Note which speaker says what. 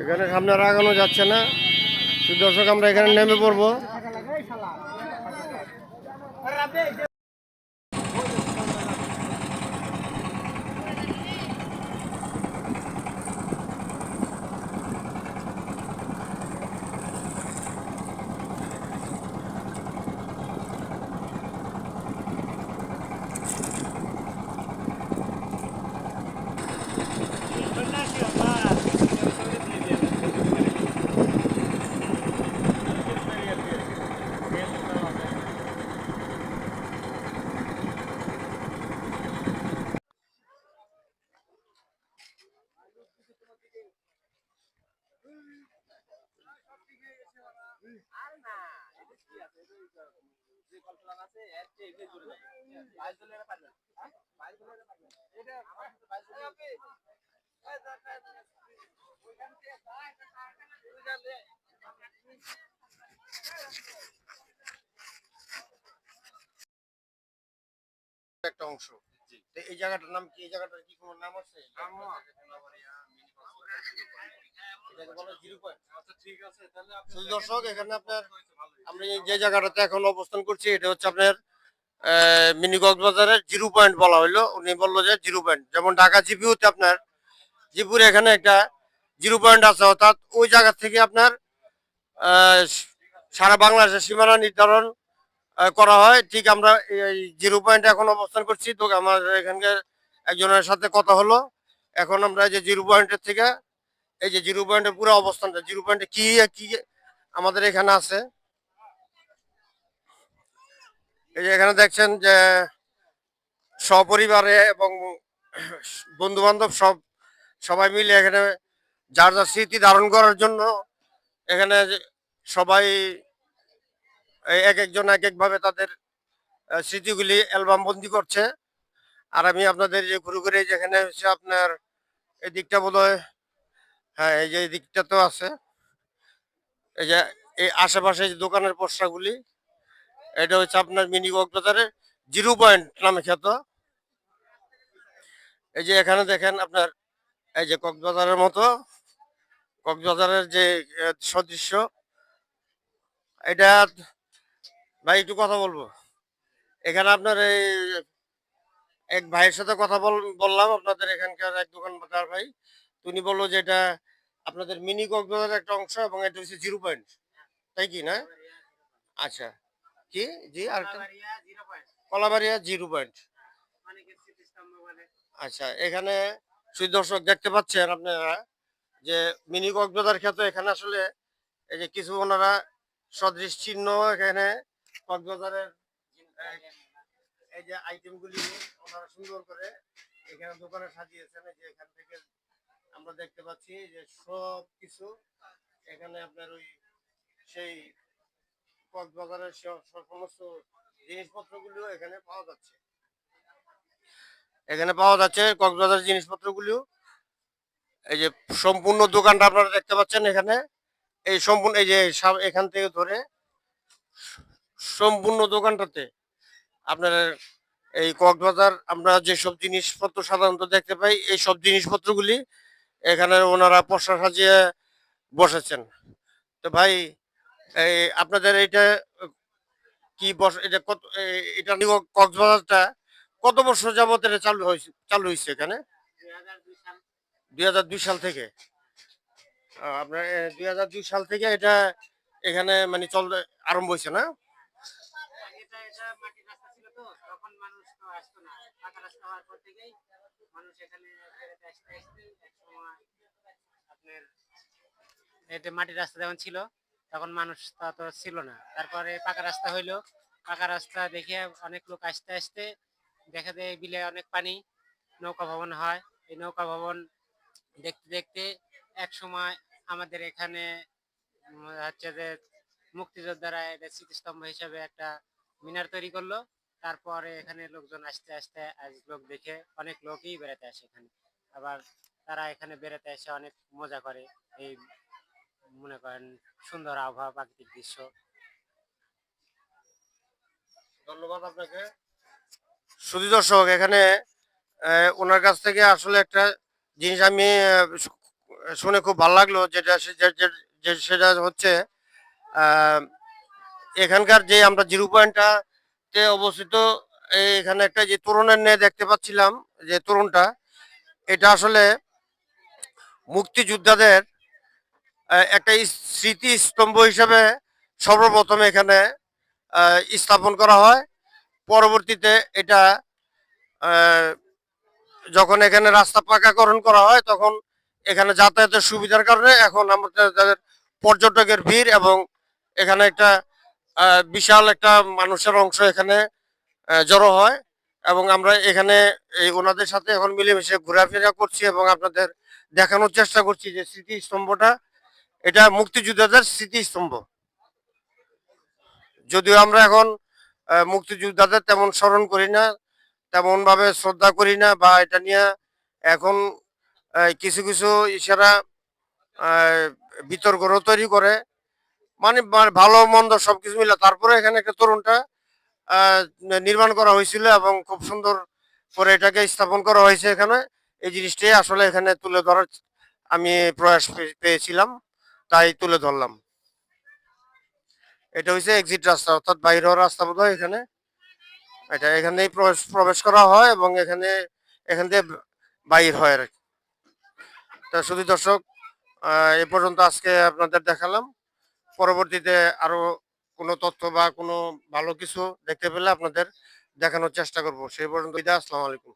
Speaker 1: এখানে সামনে আগানো যাচ্ছে না। দর্শক আমরা এখানে নেমে পড়ব। একটা অংশ। এই জায়গাটার নাম কি? এই জায়গাটার কি কোনো নাম আছে? এটাকে বলে জিরো পয়েন্ট দর্শক এখানে আপনার আমরা যে জায়গাটাতে এখন অবস্থান করছি এটা হচ্ছে আপনার মিনি কক্সবাজারের জিরো পয়েন্ট বলা হলো উনি বলল যে জিরো পয়েন্ট যেমন ঢাকা জিপিউতে আপনার জিপুরে এখানে একটা জিরো পয়েন্ট আছে অর্থাৎ ওই জায়গা থেকে আপনার সারা বাংলাদেশের সীমানা নির্ধারণ করা হয়। ঠিক আমরা এই জিরো পয়েন্টে এখন অবস্থান করছি। তো আমার এখানকার একজনের সাথে কথা হলো। এখন আমরা এই যে জিরো পয়েন্টের থেকে এই যে জিরো পয়েন্টের পুরো অবস্থানটা, জিরো পয়েন্টে কি কি আমাদের এখানে আছে? এই যে এখানে দেখছেন যে সপরিবারে এবং বন্ধু বান্ধব সব, সবাই মিলে এখানে যার যার স্মৃতি ধারণ করার জন্য এখানে সবাই এক একজন এক একভাবে তাদের স্মৃতিগুলি অ্যালবাম বন্দি করছে। আর আমি আপনাদের যে ঘুরে ঘুরে যেখানে হচ্ছে আপনার এই দিকটা বোধ হ্যাঁ এই যে এই দিকটা তো আছে। এই যে এই আশেপাশে যে দোকানের পোস্টারগুলি, এটা হচ্ছে আপনার মিনি কক্সবাজারের জিরো পয়েন্ট নামে খ্যাত। এই যে এখানে দেখেন আপনার, এই যে কক্সবাজারের মতো, কক্সবাজারের যে সদৃশ্য, এটা ভাই একটু কথা বলব। এখানে আপনার এই এক ভাইয়ের সাথে কথা বল- বললাম আপনাদের এখানকার এক দোকানদার ভাই। তো উনি বলল যে এটা আপনাদের মিনি কক্সবাজারের একটা অংশ এবং এটা হচ্ছে জিরো পয়েন্ট তাই কি না? আচ্ছা। কি? জি, আর কলাবাড়িয়া জিরো পয়েন্ট আচ্ছা এখানে সুই দর্শক দেখতে পাচ্ছেন আপনারা যে মিনি কক্সবাজার খ্যাত এখানে আসলে এই যে কিছু ওনারা সদৃশ চিহ্ন এখানে কক্সবাজারের এই- যে আইটেমগুলি ওনারা সুন্দর করে এখানে দোকানে সাজিয়েছেন যে এখান থেকে আমরা দেখতে পাচ্ছি যে সব কিছু এখানে আপনার ওই সেই কক্সবাজারের সব- সব সমস্ত জিনিসপত্রগুলো এখানে পাওয়া যাচ্ছে। এখানে পাওয়া যাচ্ছে কক্সবাজার জিনিসপত্রগুলো। এই যে সম্পূর্ণ দোকানটা আপনারা দেখতে পাচ্ছেন এখানে। এই সম্পূর্ণ, এই যে এখান থেকে ধরে সম্পূর্ণ দোকানটাতে আপনার এই কক্সবাজার আমরা যেসব জিনিসপত্র সাধারণত দেখতে পাই, এই সব জিনিসপত্রগুলি এখানে ওনারা পোস্টার সাজিয়ে বসেছেন। তো ভাই, এই আপনাদের এইটা কি বস এটা কত এটা কক্সবাজারটা কত বছর যাবত এটা চালু হয়েছে চালু হয়েছে এখানে? দুই হাজার দুই সাল থেকে। আপনার দুই হাজার দুই সাল থেকে এটা এখানে মানে চল আরম্ভ হয়েছে না
Speaker 2: এটা এটা মাটির রাস্তা ছিল তো তখন মানুষ তো আসতো না পাকা রাস্তা হওয়ার পর থেকেই মানুষ এখানে আপনার এটা মাটির রাস্তা যেমন ছিল, তখন মানুষ তা তো ছিল না। তারপরে পাকা রাস্তা হইল। পাকা রাস্তা দেখে অনেক লোক আসতে আসতে দেখা যায় বিলে অনেক পানি নৌকা ভবন হয়। এই নৌকা ভবন দেখতে দেখতে এক সময় আমাদের এখানে হচ্ছে যে মুক্তিযোদ্ধারা এটা স্মৃতিস্তম্ভ হিসাবে একটা মিনার তৈরি করল। তারপরে এখানে লোকজন আসতে আসতে আজ লোক দেখে অনেক লোকই বেড়াতে আসে এখানে। আবার তারা এখানে বেড়াতে এসে অনেক মজা করে। এই মনে করেন সুন্দর আবহাওয়া প্রাকৃতিক দৃশ্য।
Speaker 1: ধন্যবাদ আপনাকে। সুধী দর্শক এখানে ওনার কাছ থেকে আসলে একটা জিনিস আমি শুনে খুব ভালো লাগল। যেটা সেটা হচ্ছে এখানকার যে আমরা জিরো পয়েন্টটাতে অবস্থিত এখানে একটা যে তরুণের নিয়ে দেখতে পাচ্ছিলাম, যে তরুণটা, এটা আসলে মুক্তিযোদ্ধাদের একটা স্মৃতিস্তম্ভ হিসেবে সর্বপ্রথম এখানে স্থাপন করা হয়। পরবর্তীতে এটা যখন এখানে রাস্তা পাকাকরণ করা হয়, তখন এখানে যাতায়াতের সুবিধার কারণে এখন আমাদের তাদের পর্যটকের ভিড় এবং এখানে একটা বিশাল একটা মানুষের অংশ এখানে জড়ো হয় এবং আমরা এখানে এই ওনাদের সাথে এখন মিলেমিশে ঘোরাফেরা করছি এবং আপনাদের দেখানোর চেষ্টা করছি যে স্মৃতিস্তম্ভটা এটা মুক্তিযোদ্ধাদের স্মৃতিস্তম্ভ। যদিও আমরা এখন মুক্তিযোদ্ধাদের তেমন স্মরণ করি না তেমন ভাবে শ্রদ্ধা করি না বা এটা নিয়ে এখন কিছু কিছু ইশারা আহ, বিতর্কও তৈরি করে। মানে বা- ভালো, মন্দ সবকিছু মিলে। তারপরে এখানে একটা তরুণটা নির্মাণ করা হয়েছিল এবং খুব সুন্দর করে এটাকে স্থাপন করা হয়েছে এখানে। এই জিনিসটাই আসলে এখানে তুলে ধরার আমি প্রয়াস পেয়েছিলাম, তাই তুলে ধরলাম। এটা হচ্ছে এক্সিট রাস্তা, অর্থাৎ বাইর হওয়ার রাস্তা বোধ এখানে। এটা এখানেই প্রবেশ প্রবেশ করা হয় এবং এখানে, এখান থেকে বাইর হয় আর কি। তা শুধু দর্শক এ পর্যন্ত আজকে আপনাদের দেখালাম। পরবর্তীতে আরও কোনো তথ্য বা কোনো ভালো কিছু দেখতে পেলে আপনাদের দেখানোর চেষ্টা করব। সেই পর্যন্ত আসসালামু আলাইকুম।